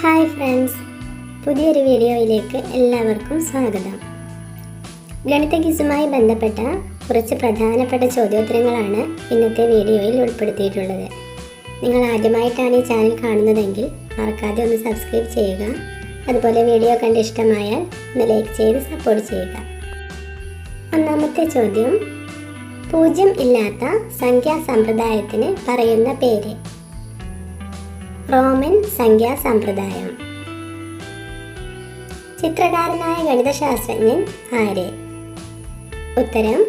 Hi friends. പുതിയൊരു വീഡിയോയിലേക്ക് എല്ലാവർക്കും സ്വാഗതം. ഗണിത ക്വിസുമായി ബന്ധപ്പെട്ട കുറച്ച് പ്രധാനപ്പെട്ട ചോദ്യോത്തരങ്ങളാണ് ഇന്നത്തെ വീഡിയോയിൽ ഉൾപ്പെടുത്തിയിട്ടുള്ളത്. നിങ്ങൾ ആദ്യമായിട്ടാണ് ഈ ചാനൽ കാണുന്നതെങ്കിൽ മറക്കാതെ ഒന്ന് സബ്സ്ക്രൈബ് ചെയ്യുക. അതുപോലെ വീഡിയോ കണ്ട് ഇഷ്ടമായാൽ ഒന്ന് ലൈക്ക് ചെയ്ത് സപ്പോർട്ട് ചെയ്യുക. ഒന്നാമത്തെ ചോദ്യം. പൂജ്യം ഇല്ലാത്ത സംഖ്യാ സമ്പ്രദായത്തിന് പറയുന്ന പേര്. റോമൻ സംഖ്യാ സമ്പ്രദായം. ചിത്രകാരനായ ഗണിതശാസ്ത്രജ്ഞൻ ആര്? ഉത്തരം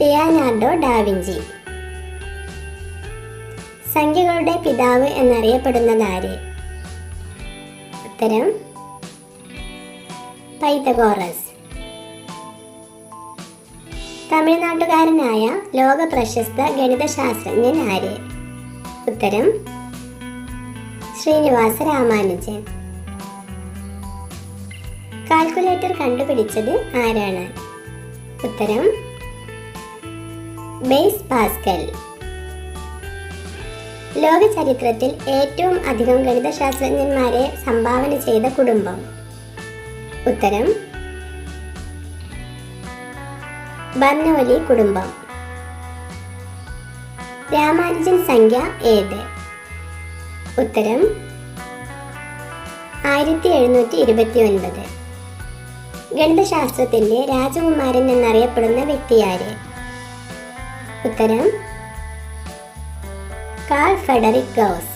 ലിയാനാർഡോ ഡാവിഞ്ചി സംഖ്യകളുടെ പിതാവ് എന്നറിയപ്പെടുന്നത് ആര്? ഉത്തരം പൈതഗോറസ്. തമിഴ്നാട്ടുകാരനായ ലോക പ്രശസ്ത ഗണിതശാസ്ത്രജ്ഞൻ ആര്? ഉത്തരം ശ്രീനിവാസ രാമാനുജൻ. കാൽക്കുലേറ്റർ കണ്ടുപിടിച്ചത് ആരാണ്? ഉത്തരം ബേസ് പാസ്കൽ. ലോക ചരിത്രത്തിൽ ഏറ്റവും അധികം ഗണിതശാസ്ത്രജ്ഞന്മാരെ സംഭാവന ചെയ്ത കുടുംബം. ഉത്തരം ബർണവലി കുടുംബം. രാമാനുജൻ സംഖ്യ ഏത്? ഉത്തരം ആയിരത്തി എഴുന്നൂറ്റി ഇരുപത്തി ഒൻപത് ഗണിതശാസ്ത്രത്തിന്റെ രാജകുമാരൻ എന്നറിയപ്പെടുന്ന വ്യക്തിയാര് ഉത്തരം കാൾ ഫെഡറിക് ഗൗസ്.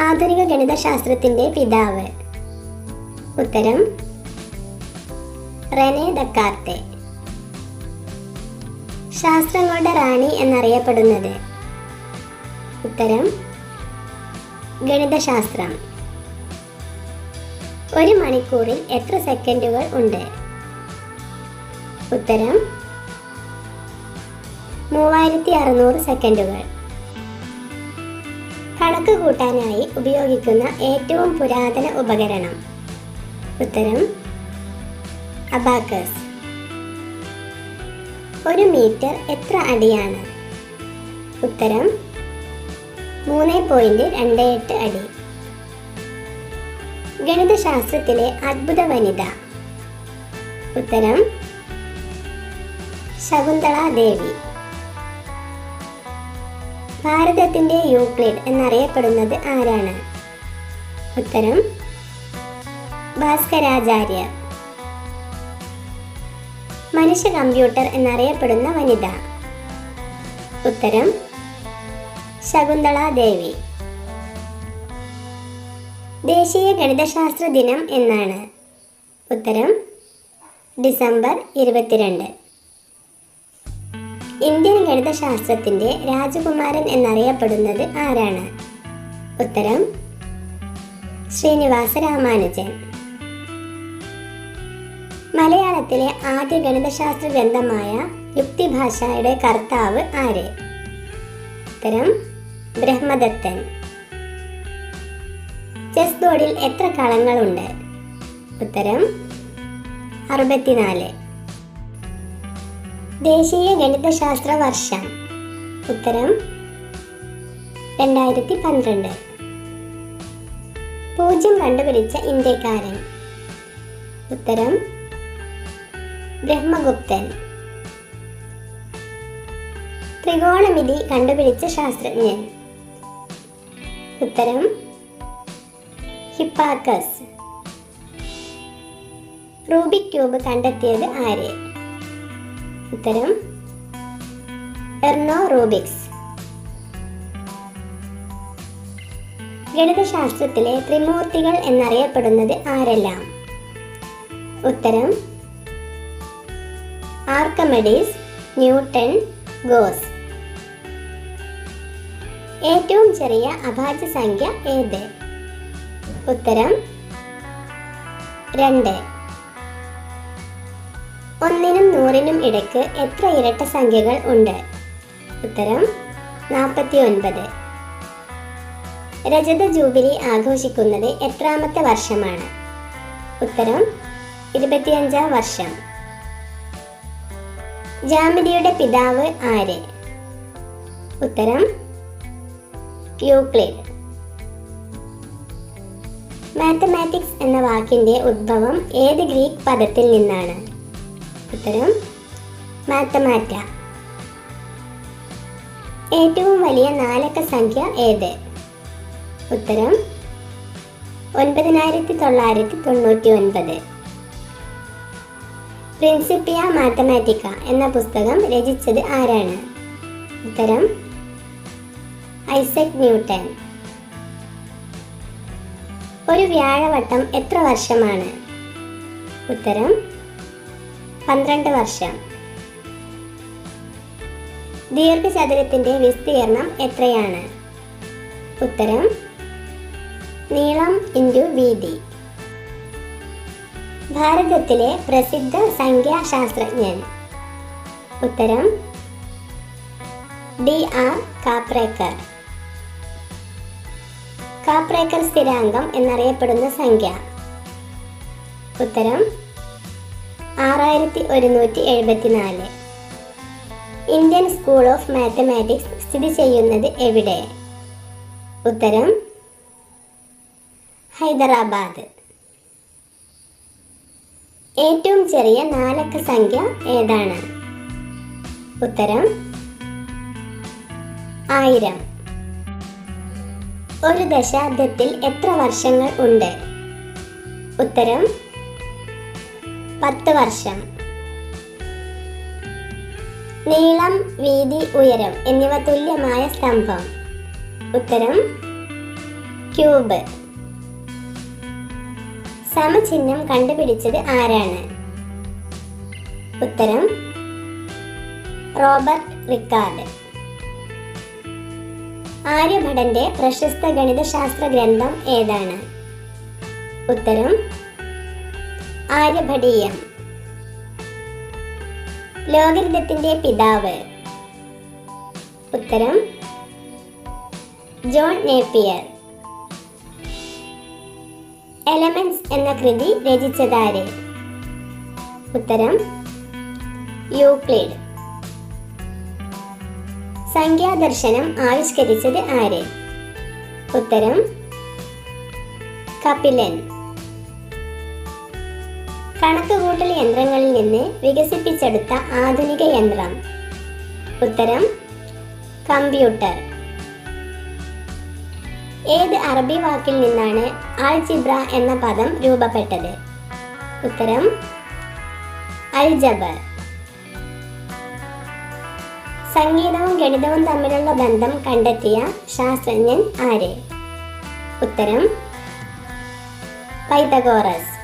ആധുനിക ഗണിതശാസ്ത്രത്തിന്റെ പിതാവ്. ഉത്തരം റെനെ ഡക്കാർത്തെ ശാസ്ത്രങ്ങളുടെ റാണി എന്നറിയപ്പെടുന്നത്. ഉത്തരം ഗണിതശാസ്ത്രം. ഒരു മണിക്കൂറിൽ എത്ര സെക്കൻഡുകൾ ഉണ്ട്? ഉത്തരം മൂവായിരത്തി അറുന്നൂറ് സെക്കൻഡുകൾ. കണക്ക് കൂട്ടാനായി ഉപയോഗിക്കുന്ന ഏറ്റവും പുരാതന ഉപകരണം. ഉത്തരം അബാക്കസ്. ഒരു മീറ്റർ എത്ര അടിയാണ്? ഉത്തരം മൂന്ന് പോയിന്റ് രണ്ട് എട്ട് അടി. ഗണിതശാസ്ത്രത്തിലെ അത്ഭുത വനിത. ഉത്തരം ശകുന്തള ദേവി. ഭാരതത്തിന്റെ യൂക്ലിഡ് എന്നറിയപ്പെടുന്നത് ആരാണ്? ഉത്തരം ഭാസ്കരാചാര്യർ. മനുഷ്യ കമ്പ്യൂട്ടർ എന്നറിയപ്പെടുന്ന വനിത. ഉത്തരം ശകുന്തള ദേവി. ദേശീയ ഗണിതശാസ്ത്ര ദിനം എന്നാണ്. ഉത്തരം ഡിസംബർ ഇരുപത്തിരണ്ട്. ഇന്ത്യൻ ഗണിതശാസ്ത്രത്തിന്റെ രാജകുമാരൻ എന്നറിയപ്പെടുന്നത് ആരാണ്? ഉത്തരം ശ്രീനിവാസ രാമാനുജൻ. മലയാളത്തിലെ ആദ്യ ഗണിതശാസ്ത്ര ഗ്രന്ഥമായ യുക്തിഭാഷയുടെ കർത്താവ് ആര്? ഉത്തരം ബ്രഹ്മദത്തൻ. ചെസ് ബോർഡിൽ എത്ര കളങ്ങളുണ്ട്? ഉത്തരം അറുപത്തിനാല്. ദേശീയ ഗണിതശാസ്ത്ര വർഷം. ഉത്തരം രണ്ടായിരത്തി പന്ത്രണ്ട് പൂജ്യം കണ്ടുപിടിച്ച ഇന്ത്യക്കാരൻ. ഉത്തരം ബ്രഹ്മഗുപ്തൻ. ത്രികോണമിതി കണ്ടുപിടിച്ച ശാസ്ത്രജ്ഞൻ. ഉത്തരം ഹിപ്പാക്കസ്. റൂബിക് ക്യൂബ് കണ്ടെത്തിയത് ആര്? ഉത്തരം എർണോ റൂബിക്സ്. ഗണിതശാസ്ത്രത്തിലെ ത്രിമൂർത്തികൾ എന്നറിയപ്പെടുന്നത് ആരെല്ലാം? ഉത്തരം ആർക്കമെഡീസ് ന്യൂട്ടൺ ഗോസ്. ഏറ്റവും ചെറിയ അഭാജ്യ സംഖ്യ ഏത്? ഉത്തരം രണ്ട്. ഒന്നിനും നൂറിനും ഇടയ്ക്ക് എത്ര ഇരട്ട സംഖ്യകൾ ഉണ്ട്? ഉത്തരം നാൽപ്പത്തി ഒൻപത് രജത ജൂബിലി ആഘോഷിക്കുന്നത് എത്രാമത്തെ വർഷമാണ്? ഉത്തരം ഇരുപത്തിയഞ്ചാം വർഷം. ജാമിതിയുടെ പിതാവ് ആര്? ഉത്തരം യൂക്ലിഡ്. മാത്തമാറ്റിക്സ് എന്ന വാക്കിന്റെ ഉദ്ഭവം ഏത് ഗ്രീക്ക് പദത്തിൽ നിന്നാണ്? ഉത്തരം മാത്തമാറ്റ. ഏറ്റവും വലിയ നാലക്ക സംഖ്യ ഏത്? ഉത്തരം ഒൻപതിനായിരത്തി തൊള്ളായിരത്തി തൊണ്ണൂറ്റി ഒൻപത്. പ്രിൻസിപ്പിയ മാത്തമാറ്റിക്ക എന്ന പുസ്തകം രചിച്ചത് ആരാണ്? ഉത്തരം ഐസക് ന്യൂട്ടൻ. ഒരു വ്യാഴവട്ടം എത്ര വർഷമാണ്? ഉത്തരം പന്ത്രണ്ട് വർഷം. ദീർഘചതുരത്തിന്റെ വിസ്തീർണം എത്രയാണ്? ഉത്തരം നീളം ഇന്റു വീതി. ഭാരതത്തിലെ പ്രസിദ്ധ സംഖ്യാശാസ്ത്രജ്ഞൻ. ഉത്തരം ഡി ആർ കാപ്രേക്കർ. കാപ്രേക്കർ സ്ഥിരാങ്കം എന്നറിയപ്പെടുന്ന സംഖ്യ. ഉത്തരം ആറായിരത്തി ഒരുന്നൂറ്റി എഴുപത്തിനാല് ഇന്ത്യൻ സ്കൂൾ ഓഫ് മാത്തമാറ്റിക്സ് സ്ഥിതി ചെയ്യുന്നത് എവിടെ? ഉത്തരം ഹൈദരാബാദ്. ഏറ്റവും ചെറിയ നാലക്ക സംഖ്യ ഏതാണ്? ഉത്തരം ആയിരം. ഒരു ദശാബ്ദത്തിൽ എത്ര വർഷങ്ങൾ ഉണ്ട്? ഉത്തരം പത്ത് വർഷം. നീളം വീതി ഉയരം എന്നിവ തുല്യമായ സ്തംഭം. ഉത്തരം ക്യൂബ്. സമചിഹ്നം കണ്ടുപിടിച്ചത് ആരാണ്? ഉത്തരം റോബർട്ട് റിക്കാർഡ്. ആര്യഭടന്റെ പ്രശസ്ത ഗണിതശാസ്ത്ര ഗ്രന്ഥം ഏതാണ്? ഉത്തരം ആര്യഭടീയം. ലോകരിതത്തിന്റെ പിതാവ്. ഉത്തരം ജോൺ നേപ്പിയർ. എലമെന്റ്സ് എന്ന കൃതി രചിച്ചതാര്? ഉത്തരം യൂക്ലിഡ്. സംഖ്യാദർശനം ആവിഷ്കരിച്ചത് ആര്? ഉത്തരം കപിലൻ. കണക്കുകൂട്ടൽ യന്ത്രങ്ങളിൽ നിന്ന് വികസിപ്പിച്ചെടുത്ത ആധുനിക യന്ത്രം. ഉത്തരം കമ്പ്യൂട്ടർ. ഏത് അറബി വാക്കിൽ നിന്നാണ് അൽ ജിബ്ര എന്ന പദം രൂപപ്പെട്ടത്? ഉത്തരം അൽ ജബർ സംഗീതവും ഗണിതവും തമ്മിലുള്ള ബന്ധം കണ്ടെത്തിയ ശാസ്ത്രജ്ഞൻ ആര്? ഉത്തരം പൈതഗോറസ്.